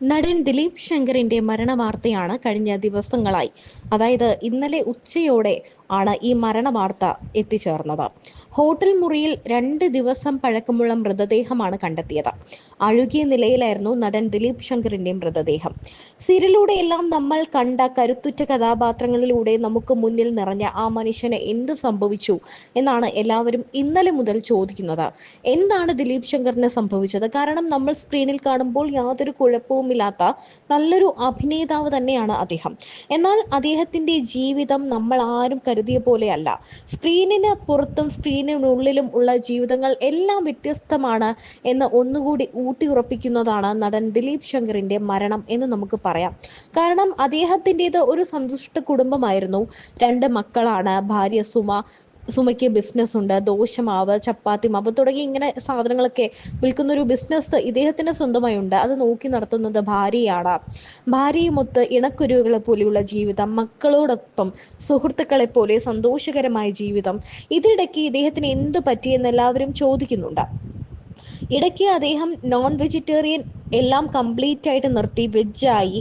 നടൻ ദിലീപ് ശങ്കറിന്റെ മരണവാർത്തയാണ് കഴിഞ്ഞ ദിവസങ്ങളായി. അതായത് ഇന്നലെ ഉച്ചയോടെ ആണ് ഈ മരണവാർത്ത എത്തിച്ചേർന്നത്. ഹോട്ടൽ മുറിയിൽ രണ്ട് ദിവസം പഴക്കമുള്ള മൃതദേഹമാണ് കണ്ടെത്തിയത്. അഴുകിയ നിലയിലായിരുന്നു നടൻ ദിലീപ് ശങ്കറിന്റെ മൃതദേഹം. സീരിയലൂടെയെല്ലാം നമ്മൾ കണ്ട കരുത്തുറ്റ കഥാപാത്രങ്ങളിലൂടെ നമുക്ക് മുന്നിൽ നിറഞ്ഞ ആ മനുഷ്യന് എന്ത് സംഭവിച്ചു എന്നാണ് എല്ലാവരും ഇന്നലെ മുതൽ ചോദിക്കുന്നത്. എന്താണ് ദിലീപ് ശങ്കറിന് സംഭവിച്ചത്? കാരണം നമ്മൾ സ്ക്രീനിൽ കാണുമ്പോൾ യാതൊരു കുഴപ്പവുമില്ലാത്ത നല്ലൊരു അഭിനേതാവ് തന്നെയാണ് അദ്ദേഹം. എന്നാൽ അദ്ദേഹത്തിന്റെ ജീവിതം നമ്മൾ ആരും കരുതിയ പോലെയല്ല. സ്ക്രീനിന് പുറത്തും സ്ക്രീനിനുള്ളിലും ഉള്ള ജീവിതങ്ങൾ എല്ലാം വ്യത്യസ്തമാണ് എന്ന് ഒന്നുകൂടി ഊട്ടിയുറപ്പിക്കുന്നതാണ് നടൻ ദിലീപ് ശങ്കറിന്റെ മരണം എന്ന് നമുക്ക് പറയാം. കാരണം അദ്ദേഹത്തിന്റെത് ഒരു സന്തുഷ്ട കുടുംബമായിരുന്നു. രണ്ട് മക്കളാണ്. ഭാര്യ സുമ സുമയ്ക്ക് ബിസിനസ് ഉണ്ട് ദോശമാവ് ചപ്പാത്തി മാവ് തുടങ്ങി ഇങ്ങനെ സാധനങ്ങളൊക്കെ വിൽക്കുന്ന ഒരു ബിസിനസ് ഇദ്ദേഹത്തിന് സ്വന്തമായി ഉണ്ട് അത് നോക്കി നടത്തുന്നത് ഭാര്യയാണ്. ഭാര്യയുമൊത്ത് ഇണക്കുരുവുകളെ പോലെയുള്ള ജീവിതം മക്കളോടൊപ്പം സുഹൃത്തുക്കളെ പോലെ സന്തോഷകരമായ ജീവിതം. ഇതിനിടയ്ക്ക് ഇദ്ദേഹത്തിന് എന്ത് പറ്റിയെന്ന് എല്ലാവരും ചോദിക്കുന്നുണ്ട്. ഇടയ്ക്ക് അദ്ദേഹം നോൺ വെജിറ്റേറിയൻ എല്ലാം കംപ്ലീറ്റ് ആയിട്ട് നിർത്തി വെജായി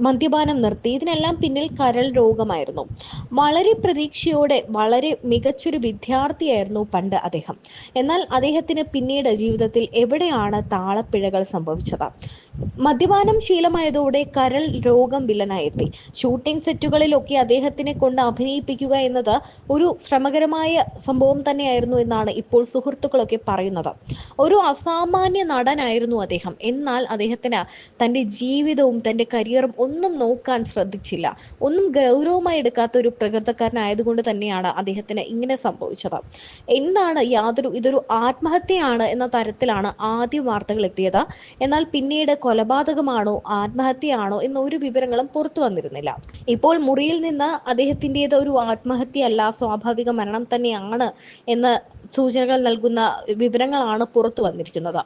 മദ്യപാനം നിർത്തി. ഇതിനെല്ലാം പിന്നിൽ കരൾ രോഗമായിരുന്നു. വളരെ പ്രതീക്ഷയോടെ വളരെ മികച്ചൊരു വിദ്യാർത്ഥിയായിരുന്നു പണ്ട് അദ്ദേഹം. എന്നാൽ അദ്ദേഹത്തിന് പിന്നീട് ജീവിതത്തിൽ എവിടെയാണ് താളപ്പിഴകൾ സംഭവിച്ചത്? മദ്യപാനം ശീലമായതോടെ കരൾ രോഗം വില്ലനായെത്തി. ഷൂട്ടിംഗ് സെറ്റുകളിലൊക്കെ അദ്ദേഹത്തിനെ കൊണ്ട് അഭിനയിപ്പിക്കുക എന്നത് ഒരു ശ്രമകരമായ സംഭവം തന്നെയായിരുന്നു എന്നാണ് ഇപ്പോൾ സുഹൃത്തുക്കളൊക്കെ പറയുന്നത്. ഒരു അസാമാന്യ നടനായിരുന്നു അദ്ദേഹം. എന്നാൽ അദ്ദേഹത്തിന് തന്റെ ജീവിതവും തന്റെ കരിയറും ഒന്നും നോക്കാൻ ശ്രദ്ധിച്ചില്ല. ഒന്നും ഗൗരവമായി എടുക്കാത്ത ഒരു പ്രകൃതക്കാരനായതുകൊണ്ട് തന്നെയാണ് അദ്ദേഹത്തിന് ഇങ്ങനെ സംഭവിച്ചത്. എന്താണ് യാതൊരു ഇതൊരു ആത്മഹത്യയാണ് എന്ന തരത്തിലാണ് ആദ്യ വാർത്തകൾ എത്തിയത്. എന്നാൽ പിന്നീട് കൊലപാതകമാണോ ആത്മഹത്യയാണോ എന്ന ഒരു വിവരങ്ങളും പുറത്തു വന്നിരുന്നില്ല. ഇപ്പോൾ മുറിയിൽ നിന്ന് അദ്ദേഹത്തിന്റെത് ഒരു ആത്മഹത്യയല്ല സ്വാഭാവിക മരണം തന്നെയാണ് എന്ന സൂചനകൾ നൽകുന്ന വിവരങ്ങളാണ് പുറത്തു വന്നിരിക്കുന്നത്.